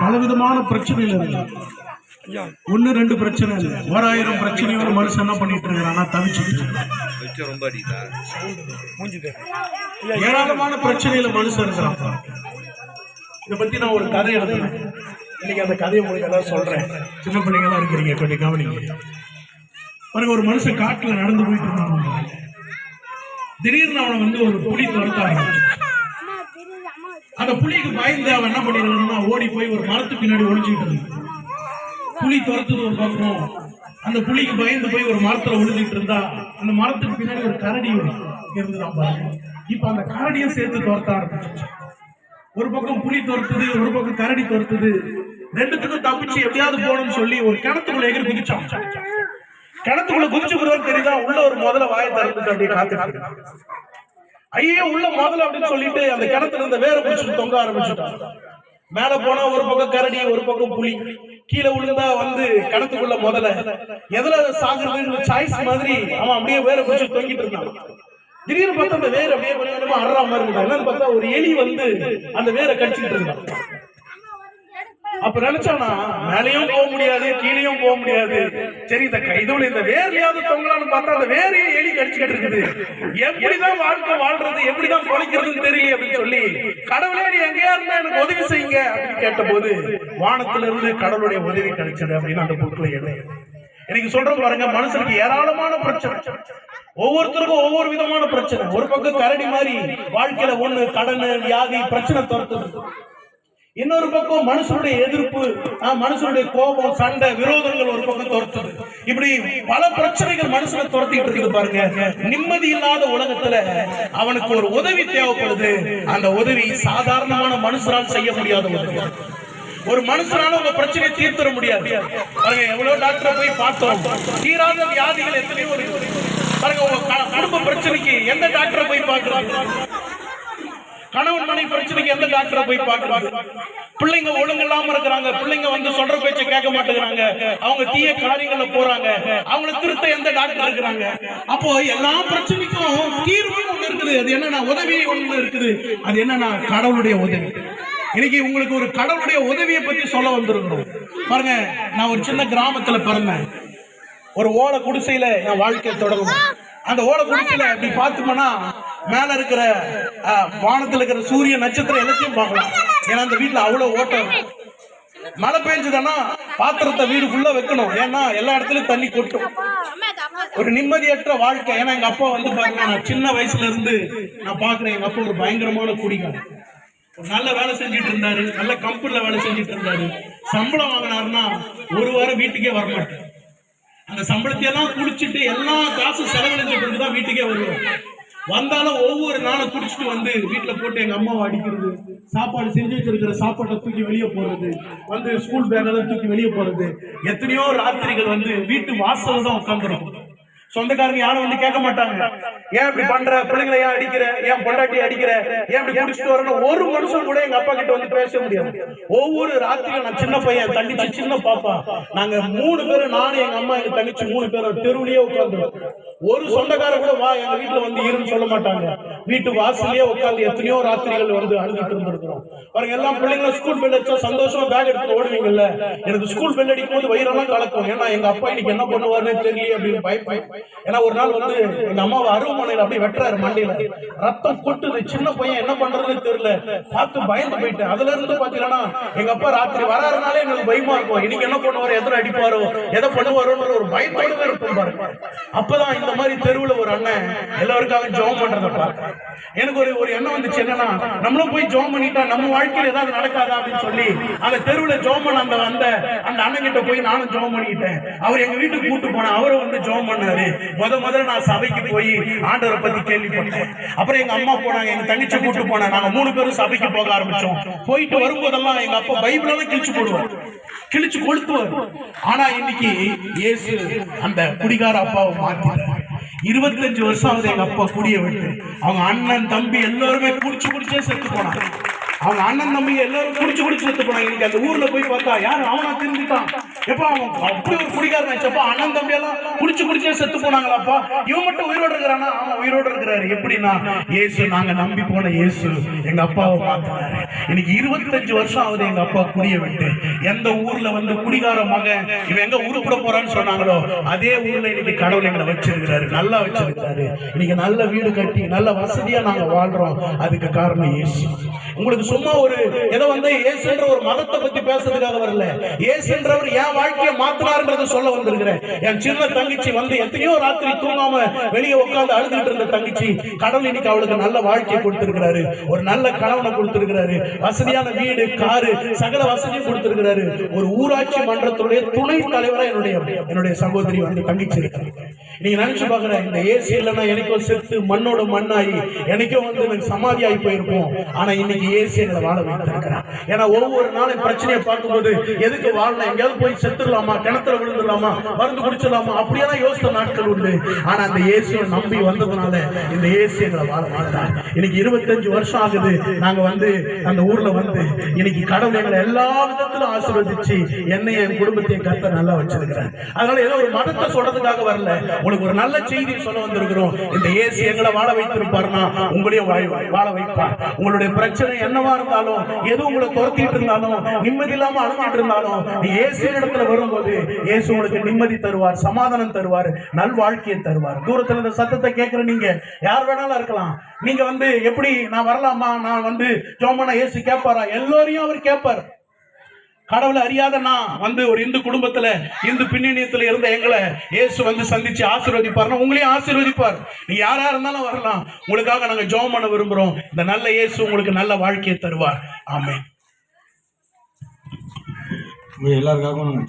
பலவிதமான பிரச்சனைகள் இருக்கு. ஒன்னு ரெண்டு பிரச்சனை இல்லை ஓராயிரம் பிரச்சனையோட மனுஷன் என்ன பண்ணிட்டு இருக்கிறான்னா தவிச்சுட்டு ஏராளமான பிரச்சனையில மனுஷன் இருக்கிறான். இதை பத்தி நான் ஒரு கதை எழுதுனேன் இன்னைக்கு அந்த கதையை உங்களுக்கு எல்லாம் சொல்றேன். சின்ன பிள்ளைங்க தான் இருக்கிறீங்க. கொஞ்சம் கவனிங்க. பாருங்க ஒரு மனுஷன் காட்டுல நடந்து போயிட்டு இருந்தான். திடீர்னு அவனை வந்து ஒரு புலி துரத்த ஆரம்பிச்சு அந்த புலிக்கு பயந்து அவன் என்ன பண்ணிருக்கணும்னா ஓடி போய் ஒரு மரத்துக்கு பின்னாடி ஒளிஞ்சுக்கிட்டு இருந்தான். புலி துரத்துது ஒரு பக்கம். அந்த புலிக்கு பயந்து போய் ஒரு மரத்துல ஒழிஞ்சுட்டு இருந்தா அந்த மரத்துக்கு பின்னாடி ஒரு கரடி இருந்துதான் பாருங்க. இப்ப அந்த கரடியும் சேர்த்து துரத்த ஆரம்பிச்சு ஒரு பக்கம் புலி துரத்துது ஒரு பக்கம் கரடி துரத்துது. ரெண்டுத்துக்கும் தப்பிச்சு எப்படியாவது போகணும்னு சொல்லி ஒரு கிணத்துக்குள்ள எகிரி குதிச்சான். கிணத்துக்குள்ள குதிச்சு தெரியுதா? உள்ள ஒரு முதல்ல வாயை திறந்துட்டு அப்படியே ஐயோ உள்ள முதல்ல அப்படின்னு சொல்லிட்டு அந்த கிணத்துல இருந்த வேற பிடிச்சிட்டு தொங்க ஆரம்பிச்சுட்டான். மேல போனா ஒரு பக்கம் கரடி ஒரு பக்கம் புலி. கீழே விழுந்தா வந்து கிணத்துக்குள்ள முதல்ல எதுல சாகுறதுன்னு சாய்ஸ் மாதிரி அவன் அப்படியே வேற பிடிச்சி தொங்கிட்டு இருந்தான். திடீர்னு பார்த்தா அந்த வேற அப்படியே கொஞ்சம் கொஞ்சமா அறா மாதிரி இருந்தான் என்னன்னு பார்த்தா ஒரு எலி வந்து அந்த வேரை கடிச்சிட்டு இருந்தான். அப்ப நினைச்சோம்னா மேலையும் போக முடியாது கீழேயும் போக முடியாது. சரி இந்த கைதோல இந்த வேர்லயாவது தொங்கலான்னு பார்த்தா அந்த வேரையும் எலி கடிச்சுக்கிட்டு இருக்குது. எப்படிதான் வாழ்க்கை வாழ்றது எப்படிதான் பொழைக்கிறதுன்னு தெரியல அப்படின்னு சொல்லி கடவுளே நீ எங்கேயா இருந்தா எனக்கு உதவி செய்யுங்க அப்படின்னு கேட்டபோது வானத்துல இருந்து கடவுளுடைய உதவி கிடைச்சது அப்படின்னு அந்த புக்ல எழுது. எனக்கு சொல்றேன் பாருங்க மனுஷனுக்கு ஏராளமான பிரச்சனை. ஒவ்வொருத்தருக்கும் ஒவ்வொரு விதமான பிரச்சனை. ஒரு பக்கம் கரடி மாதிரி வாழ்க்கையில ஒண்ணு கடன் வியாதி பிரச்சனை துரத்துது இன்னொரு பக்கம் மனுஷனுடைய எதிர்ப்பு ஆஹ், மனுஷனுடைய கோபம் சண்டை விரோதங்கள் ஒரு பக்கம் துரத்துது. இப்படி பல பிரச்சனைகள் மனுஷனை துரத்திட்டு இருக்குது பாருங்க. நிம்மதி இல்லாத உலகத்துல அவனுக்கு ஒரு உதவி தேவைப்படுது. அந்த உதவி சாதாரணமான மனுஷரால் செய்ய முடியாத உதவி. ஒரு மனுஷனால உங்க பிரச்சனையை தீர்த்தர முடியாது. பாருங்க எவ்வளவு டாக்டரை போய் பார்த்தோம். தீராத வியாதிகள் எத்தனையோ பாருங்க உங்க குடும்ப பிரச்சனைக்கு எந்த டாக்டரை போய் பார்க்கறாங்க? கணவன் மனைவி பிரச்சனைக்கு எந்த டாக்டரை போய் பார்க்கறாங்க பிள்ளைங்க ஒழுங்கு இல்லாம இருக்கிறாங்க. பிள்ளைங்க வந்து சொல்ற பேச்ச கேட்க மாட்டேங்கிறாங்க. அவங்க தீய காரியங்கள்ல போறாங்க. அவங்கள திருத்த எந்த டாக்டர் இருக்கிறாங்க? அப்போ எல்லா பிரச்சனைக்கும் தீர்வு ஒண்ணு இருக்குது. அது என்னன்னா உதவி ஒண்ணு இருக்குது. அது என்னன்னா கடவுளுடைய உதவி. இன்னைக்கு உங்களுக்கு ஒரு கடவுளுடைய உதவியை பத்தி சொல்ல வந்திருக்கிறோம். பாருங்க நான் ஒரு சின்ன கிராமத்துல பிறந்தேன். ஒரு ஓலை குடிசையில என் வாழ்க்கை தொடங்கும் அந்த ஓலை குடிசையில அப்படி பார்த்தோம்னா மேல இருக்கிற வானத்துல இருக்கிற சூரிய நட்சத்திரம் எல்லாத்தையும் பார்க்கலாம். ஏன்னா அந்த வீட்டுல அவ்வளவு ஓட்டம். மழை பெஞ்சதுன்னா பாத்திரத்தை வீடு ஃபுல்லா வைக்கணும். ஏன்னா எல்லா இடத்துலயும் தண்ணி கொட்டும். ஒரு நிம்மதியற்ற வாழ்க்கை. ஏன்னா எங்க அப்பா வந்து பாருங்க நான் சின்ன வயசுல இருந்து நான் பாக்குறேன் எங்க அப்பா ஒரு பயங்கரமான குடிகார் ஒரு நல்ல வேலை செஞ்சுட்டு இருந்தாரு. நல்ல கம்பெனில வேலை செஞ்சுட்டு இருந்தாரு. சம்பளம் வாங்கினாருன்னா ஒரு வாரம் வீட்டுக்கே வரமாட்டார். அந்த சம்பளத்தை எல்லாம் குடிச்சிட்டு எல்லா காசும் செலவழிச்ச பிறகுதான் வீட்டுக்கே வருவோம் வந்தாலும் ஒவ்வொரு நாளும் குடிச்சிட்டு வந்து வீட்டுல போட்டு எங்க அம்மாவை அடிக்கிறது சாப்பாடு செஞ்சு வச்சிருக்கிற சாப்பாட்டை தூக்கி வெளியே போறது வந்து ஸ்கூல் பேக்கெல்லாம் தூக்கி வெளியே போறது எத்தனையோ ராத்திரிகள் வந்து வீட்டு வாசல் தான் உட்காந்துருக்கும் சொந்தக்காரங்க யாரும் வந்து கேட்க மாட்டாங்க. ஏன் இப்படி பண்ற? பிள்ளைங்களை ஏன் அடிக்கிற? ஏன் பொண்டாட்டி அடிக்கிற? ஏன் இப்படி குடிச்சிட்டு வரணும் ஒரு மனுஷன் கூட எங்க அப்பா கிட்ட வந்து பேச முடியாது. ஒவ்வொரு ராத்திரியும் நான் சின்ன பையன் தண்ணிச்சு சின்ன பாப்பா. நாங்க மூணு பேரும் நானும் எங்க அம்மா எங்க தங்கச்சி மூணு பேரும் தெருவுலயே உட்காந்துருவோம் ஒரு சொந்தக்கார கூட வா எங்க வீட்டுல வந்து இருன்னு சொல்ல மாட்டாங்க. வீட்டு வாசல்லயே உட்கார்ந்து எத்தனையோ ராத்திரிகள் வந்து அழுதுட்டு இருந்திருக்கிறோம். பாருங்க எல்லாம் பிள்ளைங்களும் ஸ்கூல் பெல் அடிச்சா சந்தோஷமா பேக் எடுத்து ஓடுவீங்கல்ல? எனக்கு ஸ்கூல் பெல் அடிக்கும் போது வயிறெல்லாம் கலக்கும். ஏன்னா எங்க அப்பா இன்னைக்கு என்ன பண்ணுவாருன்னு தெரியல அப்படின்னு பயப்பேன். ஏன்னா ஒரு நாள் வந்து எங்க அம்மாவை அருவமனையில அப்படியே வெட்டுறாரு மண்டையில. ரத்தம் கொட்டுது. சின்ன பையன் என்ன பண்றதுன்னு தெரியல. பார்த்து பயந்து போயிட்டேன். அதுல இருந்து பாத்தீங்கன்னா எங்க அப்பா ராத்திரி வராருனாலே எங்களுக்கு பயமா இருக்கும். இன்னைக்கு என்ன பண்ணுவாரு? எதிர அடிப்பாரோ? எதை பண்ணுவாரோன்ற ஒரு பயத்தோடவே இருக்கும் பாருங்க. அப்பதான் இந்த மாதிரி தெருவுல ஒரு அண்ணன் எல்லாருக்காக ஜெபம் பண்றத பார்த்தேன் எனக்கு ஒரு ஒரு எண்ணம் வந்துச்சு என்னன்னா நம்மளும் போய் ஜெபம் பண்ணிட்டா நம்ம வாழ்க்கையில ஏதாவது நடக்காதா அப்படின்னு சொல்லி அந்த தெருவுல ஜோம் பண்ண அந்த அந்த அந்த அண்ணன் கிட்ட போய் நானும் ஜெபம் பண்ணிக்கிட்டேன். அவர் எங்க வீட்டுக்கு கூட்டு போனா அவரை வந்து ஜெபம் பண்ணாரு. முத முதல்ல நான் சபைக்கு போய் ஆண்டவரை பத்தி கேள்விப்பட்டேன் அப்புறம் எங்க அம்மா போனாங்க எங்க தங்கச்சி கூட்டு போனேன் நாங்க மூணு பேரும் சபைக்கு போக ஆரம்பிச்சோம். போயிட்டு வரும்போதெல்லாம் எங்க அப்பா பைபிள் கிழிச்சு போடுவார். கிழிச்சு கொளுத்துவார். ஆனா இன்னைக்கு இயேசு அந்த குடிகார அப்பாவை இருபத்தஞ்சு வருஷம் ஆகுது எங்க அப்பா குடிய விட்டு. அவங்க அண்ணன் தம்பி எல்லாருமே குடிச்சு குடிச்சே செத்து போனாங்க. அவங்க அண்ணன் தம்பி எல்லாரும் குடிச்சு குடிச்சு செத்து போனாங்க. இன்னைக்கு அந்த ஊர்ல போய் பார்த்தா யாரு? அவனா திரும்பிட்டான் எப்ப அவன் அப்படி ஒரு குடிகாரன் ஆச்சப்பா அண்ணன் தம்பி எல்லாம் குடிச்சு குடிச்சே செத்து போனாங்களாப்பா? இவன் மட்டும் உயிரோடு இருக்கிறானா? அவன் உயிரோடு இருக்கிறாரு. எப்படின்னா இயேசு நாங்க நம்பி போன இயேசு எங்க அப்பாவை மாத்தினாரு. இன்னைக்கு இருபத்தஞ்சு வருஷம் ஆகுது எங்க அப்பா குடிய விட்டு. எந்த ஊர்ல வந்து குடிகார மகன் இவன் எங்க உருப்பிட போறான்னு சொன்னாங்களோ அதே ஊர்ல இன்னைக்கு கடவுள் எங்களை வச்சிருக்கிறாரு நல்லா வச்சிருக்கிறாரு. இன்னைக்கு நல்ல வீடு கட்டி நல்ல வசதியா நாங்க வாழ்றோம். அதுக்கு காரணம் இயேசு. உங்களுக்கு சும்மா ஒரு ஏதோ வந்து ஏசுன்ற ஒரு மதத்தை பத்தி பேசுறதுக்காக வரல. ஏசுன்றவர் என் வாழ்க்கையை மாத்தினாருன்றத சொல்ல வந்திருக்கிறேன். என் சின்ன தங்கச்சி வந்து எத்தனையோ ராத்திரி தூங்காம வெளியே உட்காந்து அழுதுகிட்டு இருந்த தங்கச்சி கடவுள் இன்னைக்கு அவளுக்கு நல்ல வாழ்க்கையை கொடுத்திருக்கிறாரு. ஒரு நல்ல கணவனை கொடுத்திருக்கிறாரு. வசதியான வீடு காரு சகல வசதியும் கொடுத்திருக்கிறாரு. ஒரு ஊராட்சி மன்றத்துடைய துணை தலைவரா என்னுடைய என்னுடைய சகோதரி வந்து தங்கச்சி நீங்க நினைச்சு பாக்குற இந்த ஏசி இல்லைன்னா எனக்கும் செத்து மண்ணோட மண்ணாகி எனக்கும் வந்து எனக்கு சமாதி ஆகி போயிருப்போம். ஆனா இன்னைக்கு ஏசி எங்களை வாழ வைத்திருக்கிறான் ஏன்னா ஒவ்வொரு நாளும் பிரச்சனையை பார்க்கும்போது எதுக்கு வாழலாம் எங்கேயாவது போய் செத்துடலாமா? கிணத்துல விழுந்துடலாமா? மருந்து குடிச்சிடலாமா? அப்படியெல்லாம் யோசித்த நாட்கள் உண்டு. ஆனா அந்த ஏசியை நம்பி வந்ததுனால இந்த ஏசி எங்களை வாழ வாழ்ந்தார் இன்னைக்கு இருபத்தஞ்சு வருஷம் ஆகுது. நாங்க வந்து அந்த ஊர்ல வந்து இன்னைக்கு கடவுள் எங்களை எல்லா விதத்திலும் ஆசீர்வதிச்சு என்னை என் குடும்பத்தையும் கத்த நல்லா வச்சிருக்கிறார். அதனால ஏதோ ஒரு மதத்தை சொல்றதுக்காக வரல. உங்களுக்கு ஒரு நல்ல செய்தி சொல்ல வந்திருக்கிறோம். இந்த ஏசி எங்களை வாழ வைத்திருப்பார்னா உங்களையும் வாழ- வாழ வைப்பார். உங்களுடைய பிரச்சனை என்னவா இருந்தாலும் எது உங்களை துரத்திட்டு இருந்தாலும் நிம்மதி இல்லாம அழுத்திட்டு இருந்தாலும் நீ இடத்துல வரும்போது இயேசு உங்களுக்கு நிம்மதி தருவார் சமாதானம் தருவார் நல் வாழ்க்கையை தருவார். தூரத்துல இந்த சத்தத்தை கேட்கிற நீங்க யார் வேணாலும் இருக்கலாம். நீங்க வந்து எப்படி நான் வரலாமா? நான் வந்து ஜோமனா இயேசு கேட்பாரா? எல்லோரையும் அவர் கேட்பார். கடவுளை அறியாத நான் வந்து ஒரு இந்து குடும்பத்துல இந்து பின்னணியத்துல இருந்த எங்களை இயேசு வந்து சந்திச்சு ஆசீர்வதிப்பார்னா உங்களையும் ஆசீர்வதிப்பார். நீ யாரா இருந்தாலும் வரலாம். உங்களுக்காக நாங்க ஜோம் பண்ண விரும்புறோம். இந்த நல்ல இயேசு உங்களுக்கு நல்ல வாழ்க்கையை தருவார். ஆமே எல்லாருக்காகவும்